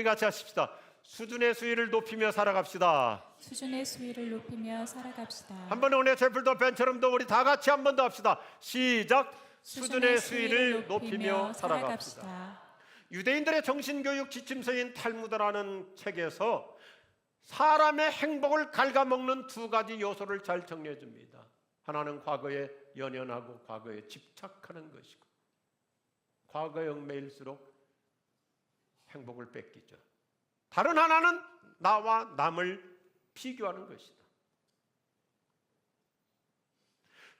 우리 같이 하십시다. 수준의 수위를 높이며 살아갑시다. 수준의 수위를 높이며 살아갑시다. 한 번에 오늘 제플더 벤처럼도 우리 다 같이 한 번 더 합시다. 시작. 수준의 수위를 높이며 살아갑시다. 유대인들의 정신교육 지침서인 탈무드라는 책에서 사람의 행복을 갉아먹는 두 가지 요소를 잘 정리해 줍니다. 하나는 과거에 연연하고 과거에 집착하는 것이고 과거에 얽매일수록 행복을 뺏기죠. 다른 하나는 나와 남을 비교하는 것이다.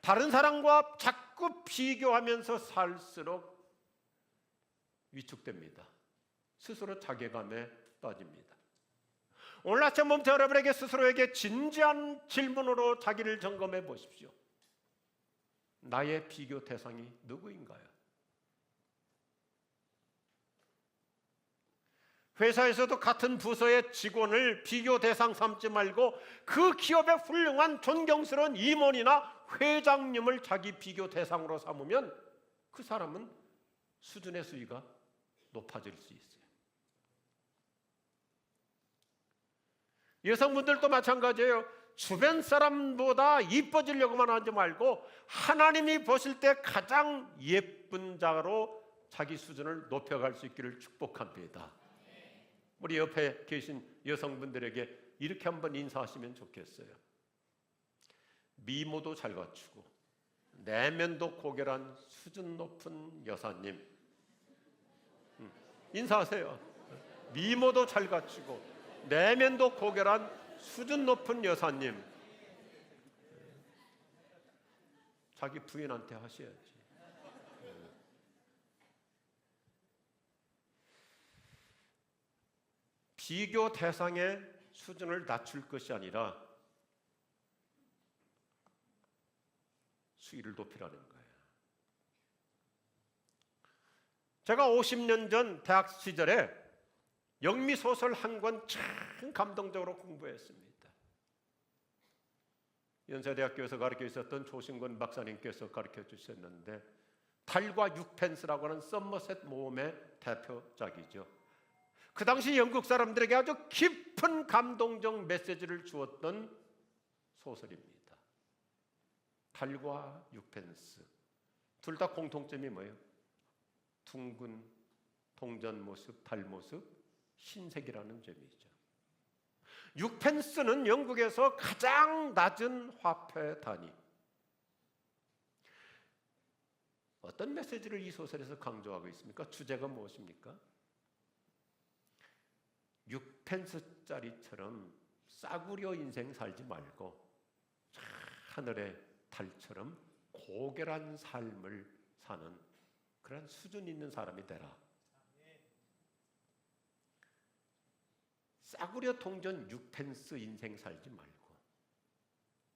다른 사람과 자꾸 비교하면서 살수록 위축됩니다. 스스로 자괴감에 빠집니다. 오늘 아침부터 여러분에게 스스로에게 진지한 질문으로 자기를 점검해 보십시오. 나의 비교 대상이 누구인가요? 회사에서도 같은 부서의 직원을 비교 대상 삼지 말고 그 기업의 훌륭한 존경스러운 임원이나 회장님을 자기 비교 대상으로 삼으면 그 사람은 수준의 수위가 높아질 수 있어요. 여성분들도 마찬가지예요. 주변 사람보다 이뻐지려고만 하지 말고 하나님이 보실 때 가장 예쁜 자로 자기 수준을 높여갈 수 있기를 축복합니다. 우리 옆에 계신 여성분들에게 이렇게 한번 인사하시면 좋겠어요. 미모도 잘 갖추고 내면도 고결한 수준 높은 여사님 음, 인사하세요. 미모도 잘 갖추고 내면도 고결한 수준 높은 여사님 자기 부인한테 하셔야지. 비교 대상의 수준을 낮출 것이 아니라 수위를 높이라는 거예요. 제가 50년 전 대학 시절에 영미 소설 한 권 참 감동적으로 공부했습니다. 연세대학교에서 가르쳐 있었던 조신권 박사님께서 가르쳐 주셨는데 달과 육펜스라고 하는 썸머셋 모험의 대표작이죠. 그 당시 영국 사람들에게 아주 깊은 감동적 메시지를 주었던 소설입니다. 달과 육펜스 둘 다 공통점이 뭐예요? 둥근 동전 모습, 달 모습, 흰색이라는 점이죠. 육펜스는 영국에서 가장 낮은 화폐 단위. 어떤 메시지를 이 소설에서 강조하고 있습니까? 주제가 무엇입니까? 6펜스짜리처럼 싸구려 인생 살지 말고 하늘의 달처럼 고결한 삶을 사는 그런 수준 있는 사람이 되라. 싸구려 동전 6펜스 인생 살지 말고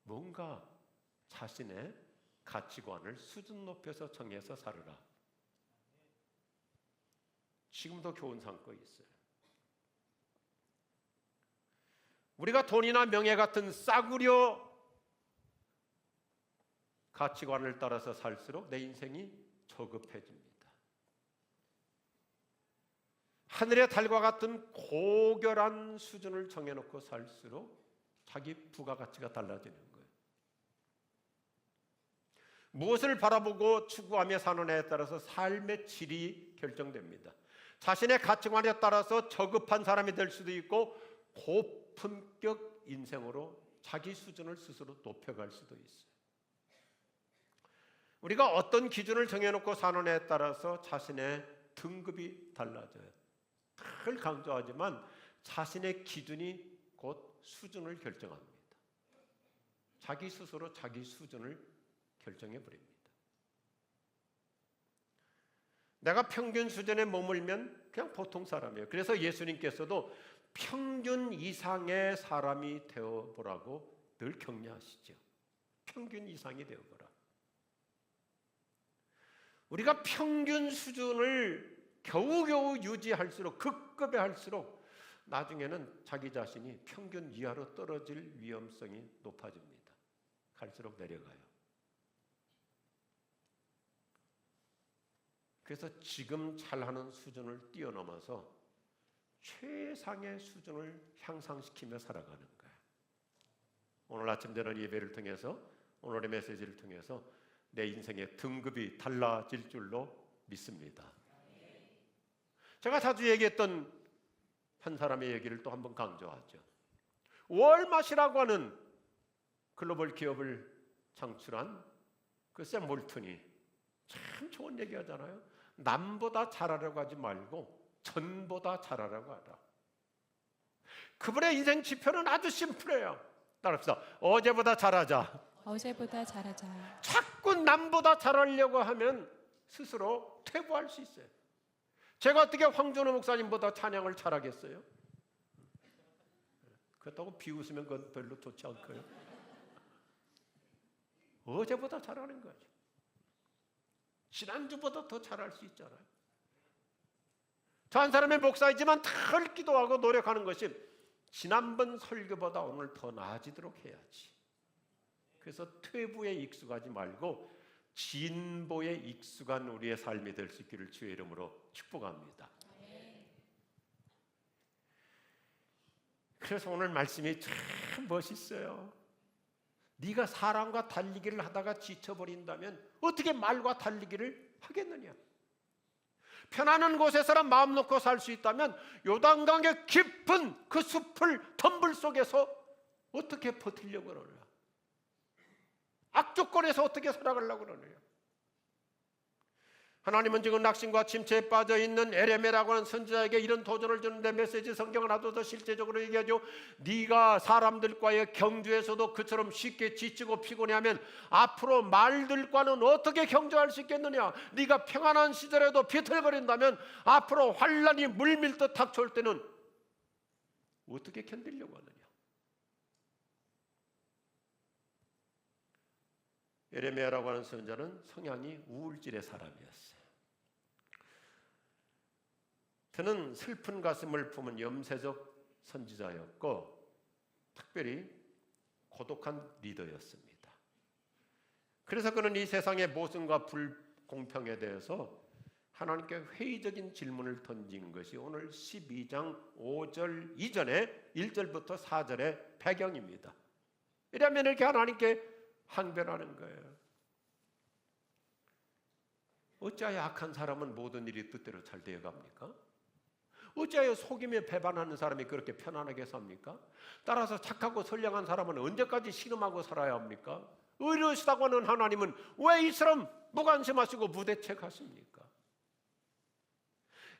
뭔가 자신의 가치관을 수준 높여서 정해서 살으라. 지금도 교훈 삼고 있어요. 우리가 돈이나 명예 같은 싸구려 가치관을 따라서 살수록 내 인생이 저급해집니다. 하늘의 달과 같은 고결한 수준을 정해놓고 살수록 자기 부가가치가 달라지는 거예요. 무엇을 바라보고 추구하며 사는 애에 따라서 삶의 질이 결정됩니다. 자신의 가치관에 따라서 저급한 사람이 될 수도 있고 고품격 인생으로 자기 수준을 스스로 높여갈 수도 있어요. 우리가 어떤 기준을 정해놓고 사는 애에 따라서 자신의 등급이 달라져요. 늘 강조하지만 자신의 기준이 곧 수준을 결정합니다. 자기 스스로 자기 수준을 결정해 버립니다. 내가 평균 수준에 머물면 그냥 보통 사람이에요. 그래서 예수님께서도 평균 이상의 사람이 되어 보라고 늘 격려하시죠. 평균 이상이 되어 보라. 우리가 평균 수준을 겨우겨우 유지할수록 급급해 할수록 나중에는 자기 자신이 평균 이하로 떨어질 위험성이 높아집니다. 갈수록 내려가요. 그래서 지금 잘하는 수준을 뛰어넘어서 최상의 수준을 향상시키며 살아가는 거예요. 오늘 아침 되는 예배를 통해서 오늘의 메시지를 통해서 내 인생의 등급이 달라질 줄로 믿습니다. 제가 자주 얘기했던 한 사람의 얘기를 또 한번 강조하죠. 월맛이라고 하는 글로벌 기업을 창출한 그 샘 몰튼이 참 좋은 얘기 하잖아요. 남보다 잘하려고 하지 말고 전보다 잘하려고 하라. 그분의 인생 지표는 아주 심플해요. 따라합시다. 어제보다 잘하자. 어제보다 잘하자. 자꾸 남보다 잘하려고 하면 스스로 퇴보할 수 있어요. 제가 어떻게 황준호 목사님보다 찬양을 잘하겠어요? 그렇다고 비웃으면 그건 별로 좋지 않고요. 어제보다 잘하는 거죠. 지난주보다 더 잘할 수 있잖아요. 저 한 사람의 목사이지만 늘 기도하고 노력하는 것이 지난번 설교보다 오늘 더 나아지도록 해야지. 그래서 퇴부에 익숙하지 말고 진보에 익숙한 우리의 삶이 될 수 있기를 주의 이름으로 축복합니다. 그래서 오늘 말씀이 참 멋있어요. 네가 사람과 달리기를 하다가 지쳐버린다면 어떻게 말과 달리기를 하겠느냐? 편안한 곳에서란 마음 놓고 살 수 있다면 요단강의 깊은 그 숲을 덤불 속에서 어떻게 버틸려고 그러냐? 악조건에서 어떻게 살아가려고 그러느냐? 하나님은 지금 낙심과 침체에 빠져 있는 에레메라고 하는 선지자에게 이런 도전을 주는데 메시지 성경을 하도 더 실제적으로 얘기하죠. 네가 사람들과의 경주에서도 그처럼 쉽게 지치고 피곤해하면 앞으로 말들과는 어떻게 경주할 수 있겠느냐? 네가 평안한 시절에도 비틀거린다면 앞으로 환란이 물밀듯 닥쳐올 때는 어떻게 견디려고 하느냐? 에레미야라고 하는 선자는 성향이 우울질의 사람이었어요. 그는 슬픈 가슴을 품은 염세적 선지자였고 특별히 고독한 리더였습니다. 그래서 그는 이 세상의 모순과 불공평에 대해서 하나님께 회의적인 질문을 던진 것이 오늘 12장 5절 이전에 1절부터 4절의 배경입니다. 이러면 이렇게 하나님께 항변하는 거예요. 어찌하여 악한 사람은 모든 일이 뜻대로 잘 되어 갑니까? 어찌하여 속이며 배반하는 사람이 그렇게 편안하게 삽니까? 따라서 착하고 선량한 사람은 언제까지 신음하고 살아야 합니까? 의로우시다고 하는 하나님은 왜 이 사람 무관심하시고 무대책하십니까?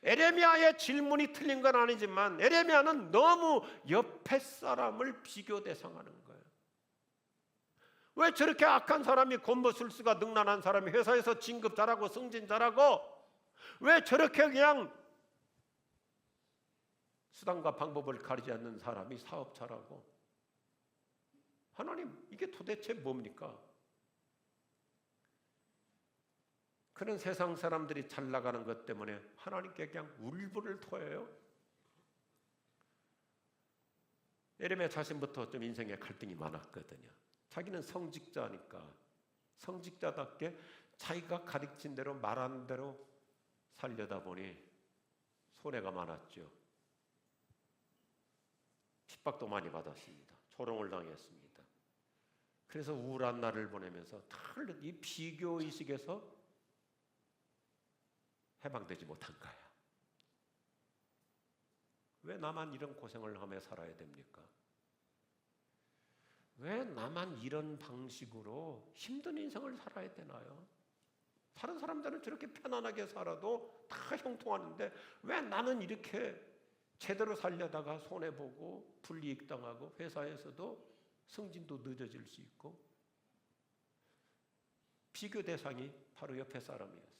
에레미야의 질문이 틀린 건 아니지만 에레미야는 너무 옆에 사람을 비교 대상하는 거예요. 왜 저렇게 악한 사람이 곤보술수가 능란한 사람이 회사에서 진급 잘하고 승진 잘하고 왜 저렇게 그냥 수단과 방법을 가리지 않는 사람이 사업 잘하고 하나님 이게 도대체 뭡니까? 그런 세상 사람들이 잘 나가는 것 때문에 하나님께 그냥 울분을 토해요. 에레미야 자신부터 좀 인생에 갈등이 많았거든요. 자기는 성직자니까 성직자답게 자기가 가르친 대로 말한 대로 살려다 보니 손해가 많았죠. 핍박도 많이 받았습니다. 조롱을 당했습니다. 그래서 우울한 날을 보내면서 이 비교 의식에서 해방되지 못한 거야. 왜 나만 이런 고생을 하며 살아야 됩니까? 왜 나만 이런 방식으로 힘든 인생을 살아야 되나요? 다른 사람들은 저렇게 편안하게 살아도 다 형통하는데 왜 나는 이렇게 제대로 살려다가 손해보고 불이익 당하고 회사에서도 승진도 늦어질 수 있고 비교 대상이 바로 옆에 사람이었어요.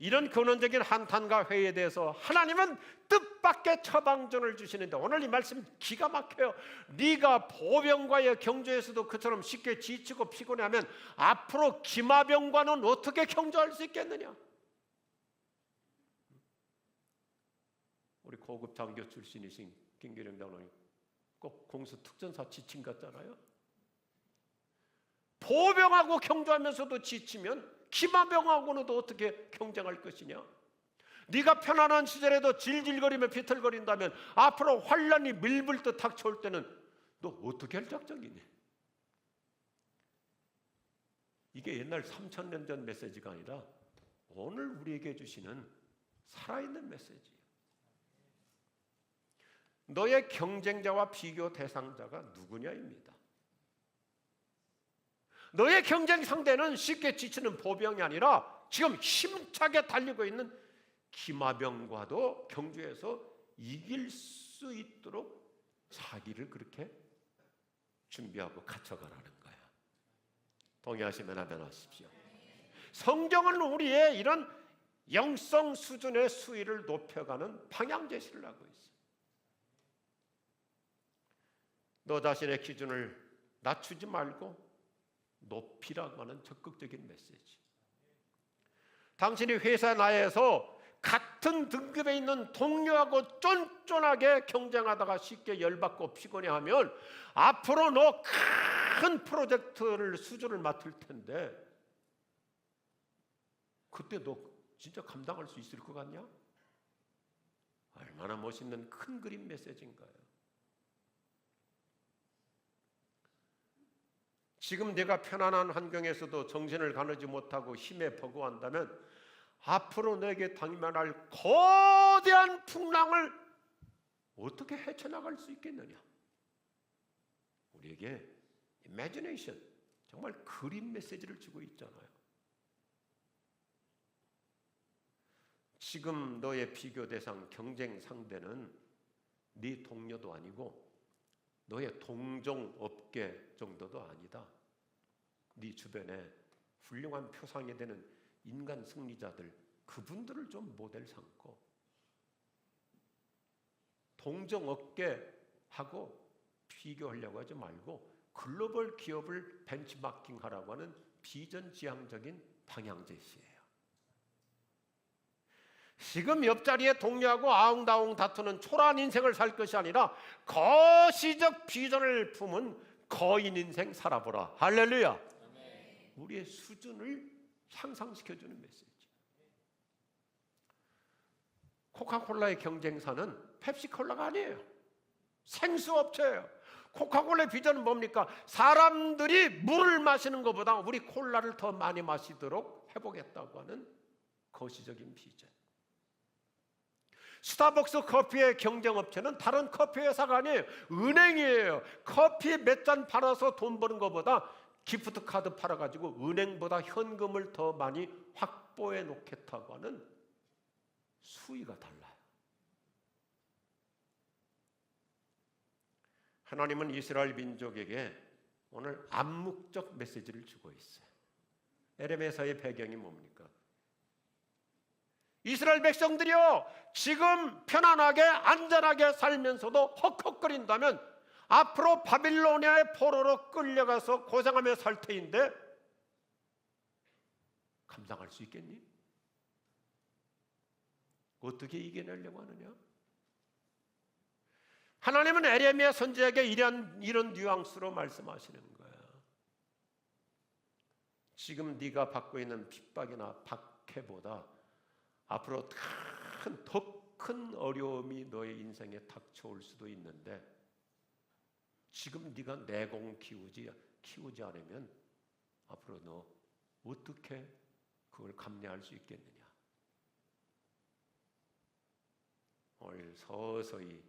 이런 근원적인 한탄과 회의에 대해서 하나님은 뜻밖의 처방전을 주시는데 오늘 이 말씀 기가 막혀요. 네가 보병과의 경주에서도 그처럼 쉽게 지치고 피곤해하면 앞으로 기마병과는 어떻게 경주할 수 있겠느냐? 우리 고급 장교 출신이신 김기령 장로님 꼭 공수 특전사 지침 같잖아요. 보병하고 경주하면서도 지치면 기마병하고는 또 어떻게 경쟁할 것이냐? 네가 편안한 시절에도 질질거리며 비틀거린다면 앞으로 환란이 밀불듯 닥쳐올 때는 너 어떻게 할 작정이니? 이게 옛날 3천 년 전 메시지가 아니라 오늘 우리에게 주시는 살아있는 메시지예요. 너의 경쟁자와 비교 대상자가 누구냐입니다. 너의 경쟁 상대는 쉽게 지치는 보병이 아니라 지금 힘차게 달리고 있는 기마병과도 경주에서 이길 수 있도록 자기를 그렇게 준비하고 갖춰가라는 거야. 동의하시면 하면 하십시오. 성경은 우리의 이런 영성 수준의 수위를 높여가는 방향 제시를 하고 있어. 너 자신의 기준을 낮추지 말고 높이라고 하는 적극적인 메시지. 당신이 회사 나에서 같은 등급에 있는 동료하고 쫀쫀하게 경쟁하다가 쉽게 열받고 피곤해하면 앞으로 너 큰 프로젝트를 수주를 맡을 텐데 그때 너 진짜 감당할 수 있을 것 같냐? 얼마나 멋있는 큰 그림 메시지인가요? 지금 내가 편안한 환경에서도 정신을 가누지 못하고 힘에 버거워한다면 앞으로 내게 당면할 거대한 풍랑을 어떻게 헤쳐나갈 수 있겠느냐? 우리에게 imagination 정말 그림 메시지를 주고 있잖아요. 지금 너의 비교 대상 경쟁 상대는 네 동료도 아니고 너의 동종 업계 정도도 아니다. 네 주변에 훌륭한 표상이 되는 인간 승리자들 그분들을 좀 모델 삼고 동종 업계 하고 비교하려고 하지 말고 글로벌 기업을 벤치마킹 하라고 하는 비전지향적인 방향 제시예요. 지금 옆자리에 동료하고 아웅다웅 다투는 초라한 인생을 살 것이 아니라 거시적 비전을 품은 거인 인생 살아보라. 할렐루야. 우리의 수준을 향상시켜주는 메시지. 코카콜라의 경쟁사는 펩시콜라가 아니에요. 생수업체예요. 코카콜라의 비전은 뭡니까? 사람들이 물을 마시는 것보다 우리 콜라를 더 많이 마시도록 해보겠다고 하는 거시적인 비전. 스타벅스 커피의 경쟁업체는 다른 커피 회사가 아니에요. 은행이에요. 커피 몇 잔 팔아서 돈 버는 것보다 기프트 카드 팔아가지고 은행보다 현금을 더 많이 확보해 놓겠다고 하는 수위가 달라요. 하나님은 이스라엘 민족에게 오늘 암묵적 메시지를 주고 있어요. 에레메서의 배경이 뭡니까? 이스라엘 백성들이요 지금 편안하게 안전하게 살면서도 헉헉거린다면 앞으로 바빌로니아의 포로로 끌려가서 고생하며 살 터인데 감당할 수 있겠니? 어떻게 이겨내려고 하느냐? 하나님은 에레미야 선지자에게 이런 이런 뉘앙스로 말씀하시는 거야. 지금 네가 받고 있는 핍박이나 박해보다 앞으로 큰 더 큰 어려움이 너의 인생에 닥쳐올 수도 있는데 지금 네가 내공 키우지 키우지 않으면 앞으로 너 어떻게 그걸 감내할 수 있겠느냐? 오늘 서서히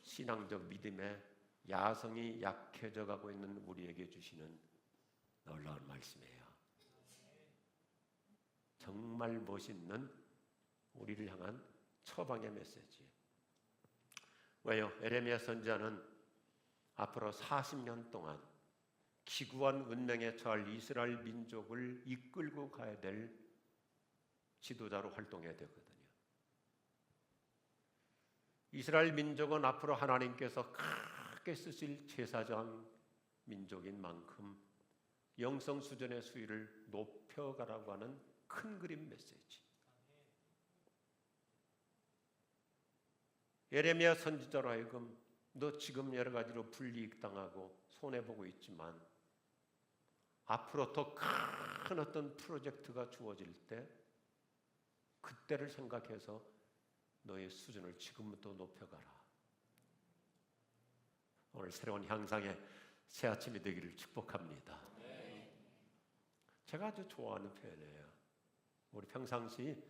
신앙적 믿음의 야성이 약해져 가고 있는 우리에게 주시는 놀라운 말씀이에요. 정말 멋있는 우리를 향한 처방의 메시지. 왜요? 에레미야 선지자는 앞으로 40년 동안 기구한 운명에 처할 이스라엘 민족을 이끌고 가야 될 지도자로 활동해야 되거든요. 이스라엘 민족은 앞으로 하나님께서 크게 쓰실 제사장 민족인 만큼 영성 수준의 수위를 높여가라고 하는 큰 그림 메시지. 예레미야 선지자로 하여금 너 지금 여러 가지로 불이익 당하고 손해 보고 있지만 앞으로 더 큰 어떤 프로젝트가 주어질 때 그때를 생각해서 너의 수준을 지금부터 높여가라. 오늘 새로운 향상의 새 아침이 되기를 축복합니다. 제가 아주 좋아하는 표현이에요. 우리 평상시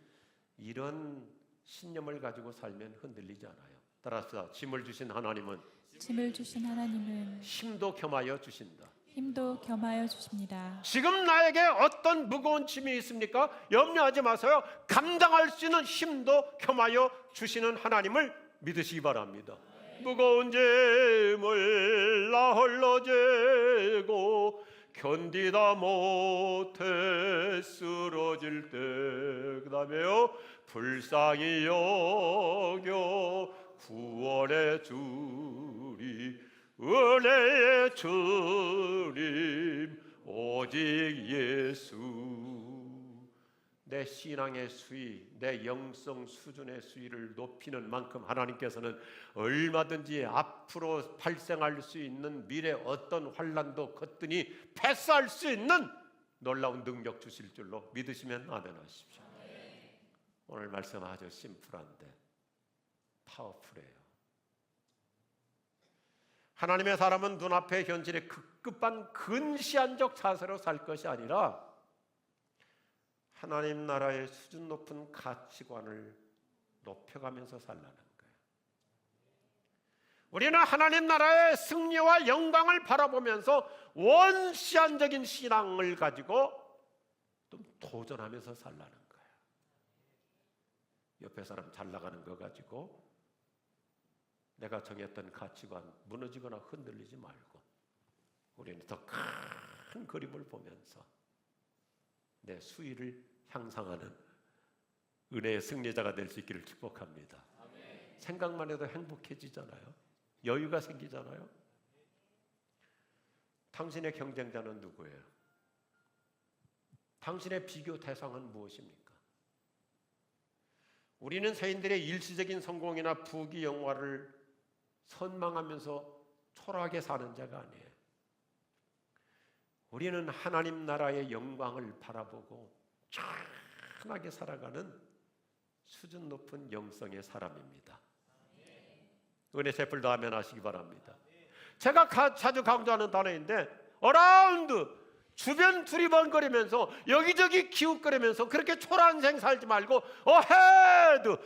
이런 신념을 가지고 살면 흔들리지 않아요. 따라서 짐을 주신 하나님은 짐을 주신 하나님은 힘도 겸하여 주신다. 힘도 겸하여 주십니다. 지금 나에게 어떤 무거운 짐이 있습니까? 염려하지 마세요. 감당할 수 있는 힘도 겸하여 주시는 하나님을 믿으시기 바랍니다. 무거운 짐을 나 홀로 지고 견디다 못해 쓰러질 때 그다음에요 불쌍히 여겨 구원의 주리 은혜의 주님 오직 예수 내 신앙의 수위, 내 영성 수준의 수위를 높이는 만큼 하나님께서는 얼마든지 앞으로 발생할 수 있는 미래 어떤 환란도 거뜬히 패스할 수 있는 놀라운 능력 주실 줄로 믿으시면 아멘하십시오. 오늘 말씀 아주 심플한데 파워풀해요. 하나님의 사람은 눈앞의 현실에 급급한 근시안적 자세로 살 것이 아니라 하나님 나라의 수준 높은 가치관을 높여가면서 살라는 거예요. 우리는 하나님 나라의 승리와 영광을 바라보면서 원시안적인 신앙을 가지고 좀 도전하면서 살라는 거예요. 옆에 사람 잘 나가는 거 가지고 내가 정했던 가치관 무너지거나 흔들리지 말고 우리는 더 큰 그림을 보면서 내 수위를 향상하는 은혜의 승리자가 될 수 있기를 축복합니다. 생각만 해도 행복해지잖아요. 여유가 생기잖아요. 당신의 경쟁자는 누구예요? 당신의 비교 대상은 무엇입니까? 우리는 세인들의 일시적인 성공이나 부귀 영화를 선망하면서 초라하게 사는 자가 아니에요. 우리는 하나님 나라의 영광을 바라보고 찬하게 살아가는 수준 높은 영성의 사람입니다. 은혜 세풀도 하면 하시기 바랍니다. 제가 가- 자주 강조하는 단어인데 어라운드 주변 두리번거리면서 여기저기 기웃거리면서 그렇게 초라한 생 살지 말고 어헤드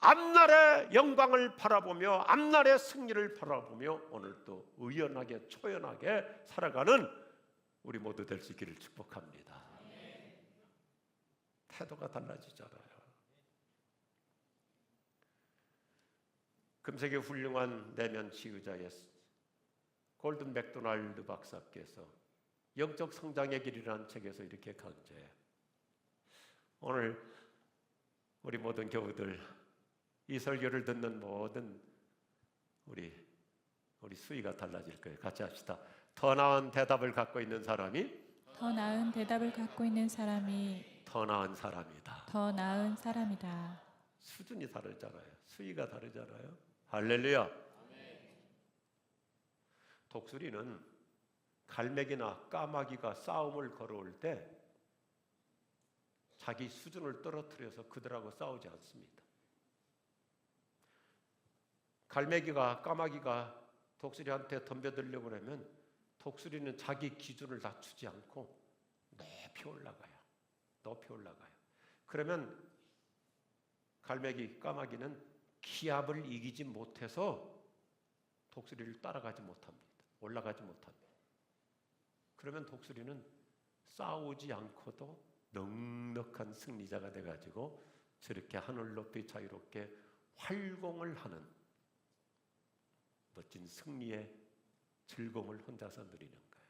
앞날의 영광을 바라보며 앞날의 승리를 바라보며 오늘 또 의연하게 초연하게 살아가는 우리 모두 될 수 있기를 축복합니다. 태도가 달라지잖아요. 금세기 훌륭한 내면 치유자의 골든 맥도날드 박사께서 영적 성장의 길이라는 책에서 이렇게 강조해요. 오늘 우리 모든 교우들 이 설교를 듣는 모든 우리 우리 수위가 달라질 거예요. 같이 합시다. 더 나은 대답을 갖고 있는 사람이 더 나은 대답을 갖고 있는 사람이 더 나은 사람이다. 더 나은 사람이다. 수준이 다르잖아요. 수위가 다르잖아요. 할렐루야. 독수리는 갈매기나 까마귀가 싸움을 걸어올 때 자기 수준을 떨어뜨려서 그들하고 싸우지 않습니다. 갈매기가 까마귀가 독수리한테 덤벼들려고 그러면 독수리는 자기 기준을 낮추지 않고 높이 올라가요. 높이 올라가요. 그러면 갈매기 까마귀는 기압을 이기지 못해서 독수리를 따라가지 못합니다. 올라가지 못합니다. 그러면 독수리는 싸우지 않고도 넉넉한 승리자가 돼 가지고 저렇게 하늘 높이 자유롭게 활공을 하는 멋진 승리의 즐거움을 혼자서 누리는 거예요.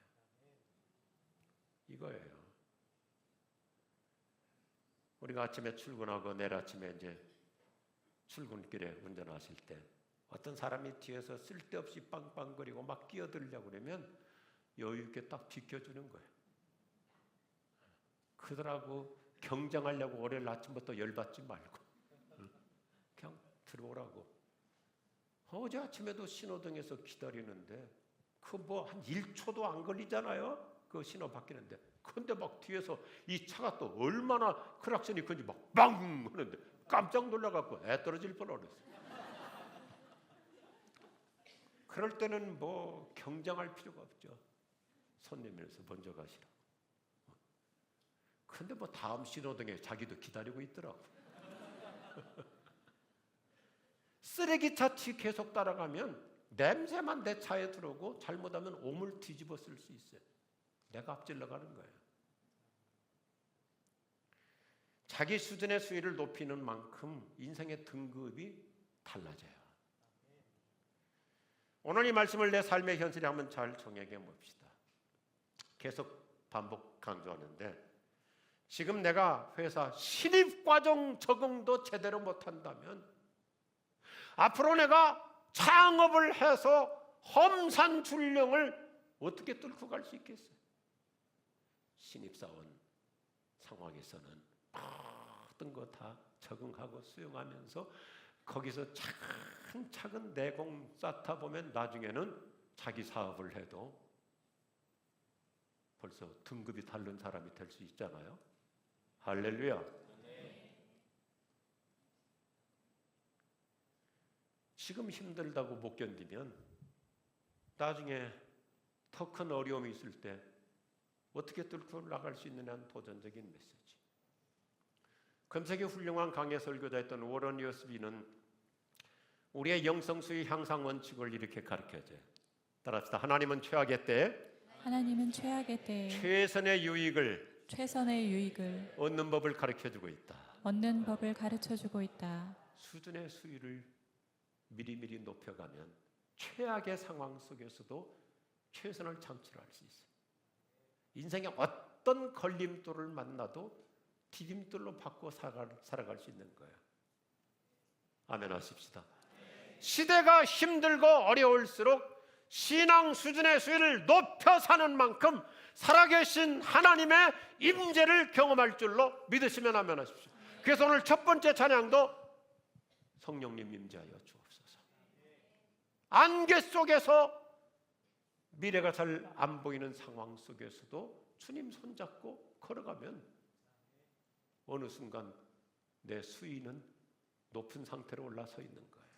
이거예요. 우리가 아침에 출근하고 내일 아침에 이제 출근길에 운전하실 때 어떤 사람이 뒤에서 쓸데없이 빵빵거리고 막 끼어들려고 그러면 여유 있게 딱 비켜주는 거예요. 그들하고 경쟁하려고 월요일 아침부터 열받지 말고 응? 그냥 들어오라고. 어제 아침에도 신호등에서 기다리는데 그 뭐 한 1초도 안 걸리잖아요. 그 신호 바뀌는데 근데 막 뒤에서 이 차가 또 얼마나 크락션이 큰지 막 빵 하는데 깜짝 놀라갖고 애 떨어질 뻔했어요. 그럴 때는 뭐 경쟁할 필요가 없죠. 손님이라서 먼저 가시라. 근데 뭐 다음 신호등에 자기도 기다리고 있더라고. 쓰레기차 치 계속 따라가면 냄새만 내 차에 들어오고 잘못하면 오물 뒤집어 쓸 수 있어요. 내가 앞질러 가는 거예요. 자기 수준의 수위를 높이는 만큼 인생의 등급이 달라져요. 오늘 이 말씀을 내 삶의 현실에 한번 잘 정의해 봅시다. 계속 반복 강조하는데 지금 내가 회사 신입 과정 적응도 제대로 못한다면 앞으로 내가 창업을 해서 험산 줄령을 어떻게 뚫고 갈 수 있겠어요? 신입사원 상황에서는 모든 거 다 적응하고 수용하면서 거기서 차근차근 내공 쌓다 보면 나중에는 자기 사업을 해도 벌써 등급이 다른 사람이 될 수 있잖아요. 할렐루야. 지금 힘들다고 못 견디면 나중에 더 큰 어려움이 있을 때 어떻게 뚫고 나갈 수 있느냐 는 도전적인 메시지. 금세기 훌륭한 강의 설교자였던 워런 요스비는 우리의 영성수의 향상 원칙을 이렇게 가르쳐줘요. 따라합시다. 하나님은 최악의 때 하나님은 최악의 때에 최선의 유익을 최선의 유익을 얻는 법을 가르쳐 주고 있다. 얻는 법을 가르쳐 주고 있다. 수준의 수위를 미리미리 높여가면 최악의 상황 속에서도 최선을 창출할 수 있어요. 인생의 어떤 걸림돌을 만나도 디딤돌로 바꿔 살아갈, 수 있는 거예요. 아멘 하십시다. 시대가 힘들고 어려울수록 신앙 수준의 수위를 높여 사는 만큼 살아계신 하나님의 임재를 경험할 줄로 믿으시면 아멘 하십시오. 그래서 오늘 첫 번째 찬양도 성령님 임재하여 주옵소서. 안개 속에서 미래가 잘 안 보이는 상황 속에서도 주님 손잡고 걸어가면 어느 순간 내 수위는 높은 상태로 올라서 있는 거예요.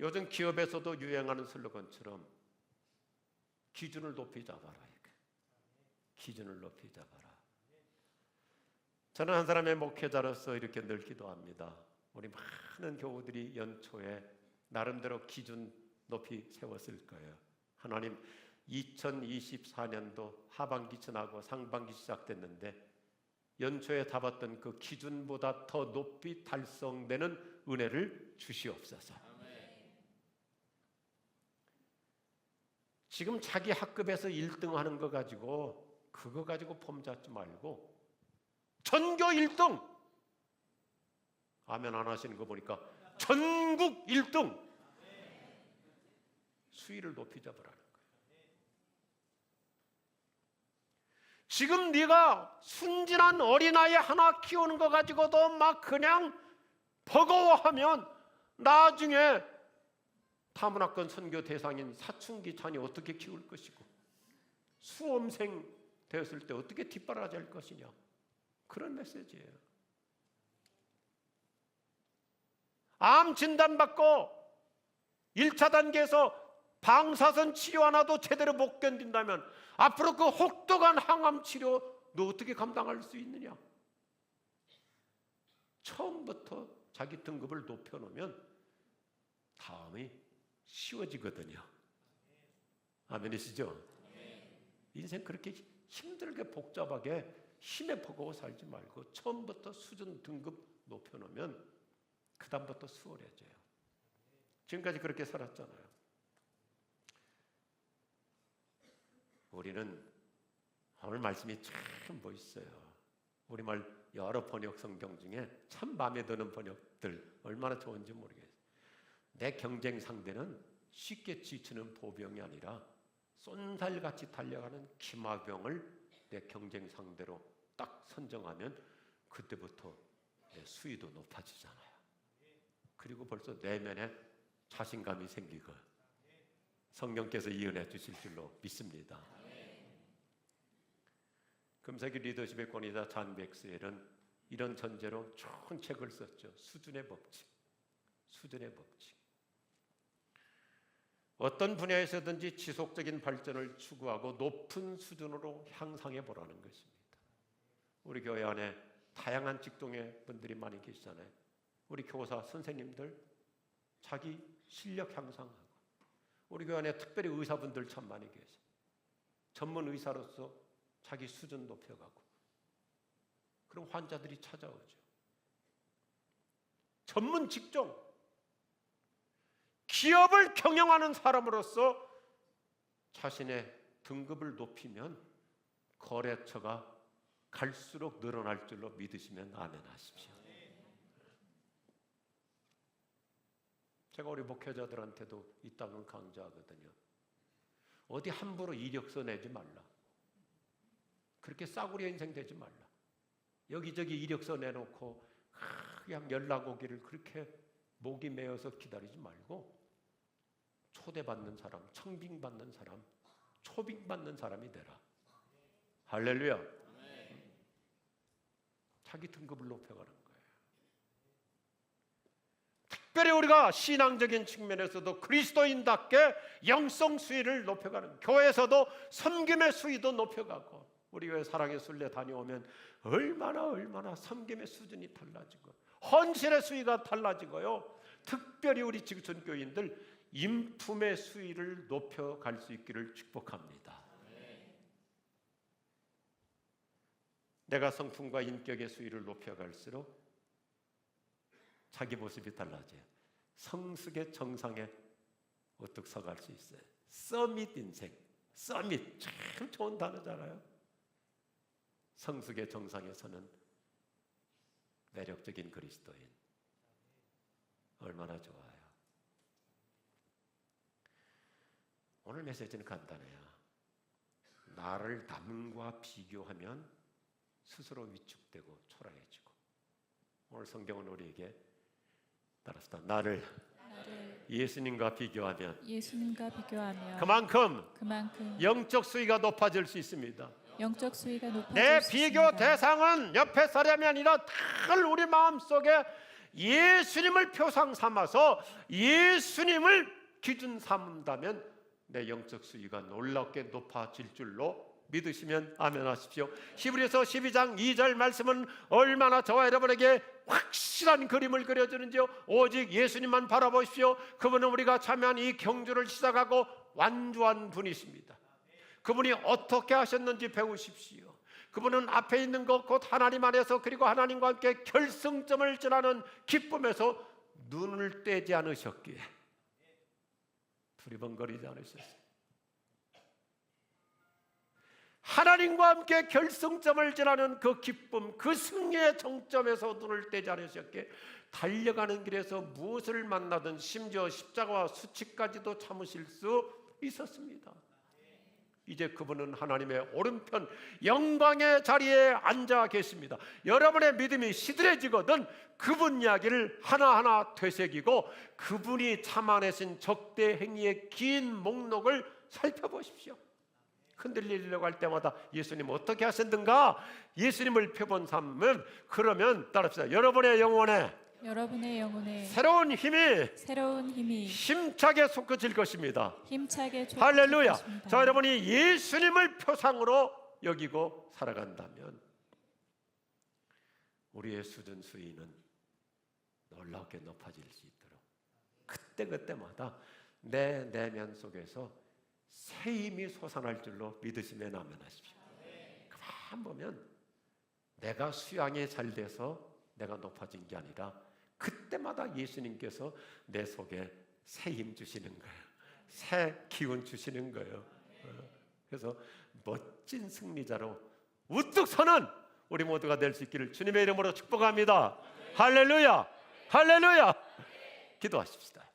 요즘 기업에서도 유행하는 슬로건처럼 기준을 높이 잡아라. 기준을 높이 잡아라. 저는 한 사람의 목회자로서 이렇게 늘 기도합니다. 우리 많은 교우들이 연초에 나름대로 기준 높이 세웠을 거예요. 하나님 2024년도 하반기 지나고 상반기 시작됐는데 연초에 잡았던 그 기준보다 더 높이 달성되는 은혜를 주시옵소서. 지금 자기 학급에서 1등 하는 거 가지고 그거 가지고 폼 잡지 말고 전교 1등 아멘 안 하시는 거 보니까 전국 1등 수위를 높이 잡으라는 거예요. 지금 네가 순진한 어린아이 하나 키우는 거 가지고도 막 그냥 버거워하면 나중에 타문화권 선교 대상인 사춘기 자녀 어떻게 키울 것이고 수험생 되었을 때 어떻게 뒷바라지할 것이냐 그런 메시지예요. 암 진단받고 1차 단계에서 방사선 치료 하나도 제대로 못 견딘다면 앞으로 그 혹독한 항암 치료 너 어떻게 감당할 수 있느냐? 처음부터 자기 등급을 높여놓으면 다음이 쉬워지거든요. 아멘이시죠? 인생 그렇게 힘들게 복잡하게 힘에 버거워 살지 말고 처음부터 수준 등급 높여놓으면 그 다음부터 수월해져요. 지금까지 그렇게 살았잖아요. 우리는 오늘 말씀이 참 멋있어요. 우리말 여러 번역 성경 중에 참 마음에 드는 번역들 얼마나 좋은지 모르겠어요. 내 경쟁 상대는 쉽게 지치는 보병이 아니라 쏜살같이 달려가는 기마병을 내 경쟁 상대로 딱 선정하면 그때부터 내 수위도 높아지잖아요. 그리고 벌써 내면에 자신감이 생기고 성령께서 이은혜 주실 줄로 믿습니다. 금세기 리더십의 권위자 잔 백스웰은 이런 전제로 좋은 책을 썼죠. 수준의 법칙. 수준의 법칙. 어떤 분야에서든지 지속적인 발전을 추구하고 높은 수준으로 향상해 보라는 것입니다. 우리 교회 안에 다양한 직종의 분들이 많이 계시잖아요. 우리 교사 선생님들 자기 실력 향상하고 우리 교회 안에 특별히 의사분들 참 많이 계세요. 전문 의사로서 자기 수준 높여가고 그럼 환자들이 찾아오죠. 전문 직종 기업을 경영하는 사람으로서 자신의 등급을 높이면 거래처가 갈수록 늘어날 줄로 믿으시면 아멘 하십시오. 제가 우리 목회자들한테도 이 땅은 강조하거든요. 어디 함부로 이력서 내지 말라. 그렇게 싸구려 인생 되지 말라. 여기저기 이력서 내놓고 그냥 연락 오기를 그렇게 목이 메어서 기다리지 말고 초대받는 사람, 청빙받는 사람, 초빙받는 사람이 되라. 할렐루야. 자기 등급을 높여가는. 특별히 우리가 신앙적인 측면에서도 그리스도인답게 영성 수위를 높여가는 교회에서도 섬김의 수위도 높여가고 우리 교회 사랑의 순례 다녀오면 얼마나 얼마나 섬김의 수준이 달라지고 헌신의 수위가 달라지고요. 특별히 우리 지구촌 교인들 인품의 수위를 높여갈 수 있기를 축복합니다. 내가 성품과 인격의 수위를 높여갈수록 자기 모습이 달라져요. 성숙의 정상에 어떻게 서갈 수 있어요? 서밋 인생, 서밋 참 좋은 단어잖아요. 성숙의 정상에 서는 매력적인 그리스도인 얼마나 좋아요. 오늘 메시지는 간단해요. 나를 남과 비교하면 스스로 위축되고 초라해지고 오늘 성경은 우리에게 따라서 나를 나를 예수님과 비교하면 예수님과 비교하며 그만큼 그만큼 영적 수위가 높아질 수 있습니다. 영적 수위가 높아질 내수 비교 있습니다. 대상은 옆에 사람이 아니라 늘 우리 마음 속에 예수님을 표상 삼아서 예수님을 기준 삼는다면 내 영적 수위가 놀랍게 높아질 줄로 믿으시면 아멘 하십시오. 히브리서 12장 2절 말씀은 얼마나 저와 여러분에게 확실한 그림을 그려주는지요. 오직 예수님만 바라보십시오. 그분은 우리가 참여한 이 경주를 시작하고 완주한 분이십니다. 그분이 어떻게 하셨는지 배우십시오. 그분은 앞에 있는 것 곧 하나님 안에서 그리고 하나님과 함께 결승점을 지나는 기쁨에서 눈을 떼지 않으셨기에 두리번거리지 않으셨어요. 하나님과 함께 결승점을 지나는 그 기쁨, 그 승리의 정점에서 눈을 떼지 않으셨기에 달려가는 길에서 무엇을 만나든 심지어 십자가와 수치까지도 참으실 수 있었습니다. 이제 그분은 하나님의 오른편 영광의 자리에 앉아 계십니다. 여러분의 믿음이 시들해지거든 그분 이야기를 하나하나 되새기고 그분이 참아내신 적대 행위의 긴 목록을 살펴보십시오. 흔들리려고 할 때마다 예수님 어떻게 하셨는가? 예수님을 표본 삼으면 그러면 따릅시다. 여러분의 영혼에 여러분의 영혼에 새로운 힘이 새로운 힘이 힘차게 솟구칠 것입니다. 힘차게 솟 할렐루야. 것입니다. 자, 여러분이 예수님을 표상으로 여기고 살아간다면 우리의 수준 수위는 놀랍게 높아질 수 있도록 그때 그때마다 내 내면 속에서 새 힘이 솟아날 줄로 믿으시면 아멘하십시오. 가만 보면 내가 수양이 잘 돼서 내가 높아진 게 아니라 그때마다 예수님께서 내 속에 새 힘 주시는 거예요. 새 기운 주시는 거예요. 어, 그래서 멋진 승리자로 우뚝 서는 우리 모두가 될 수 있기를 주님의 이름으로 축복합니다. 할렐루야! 할렐루야! 기도하십시다.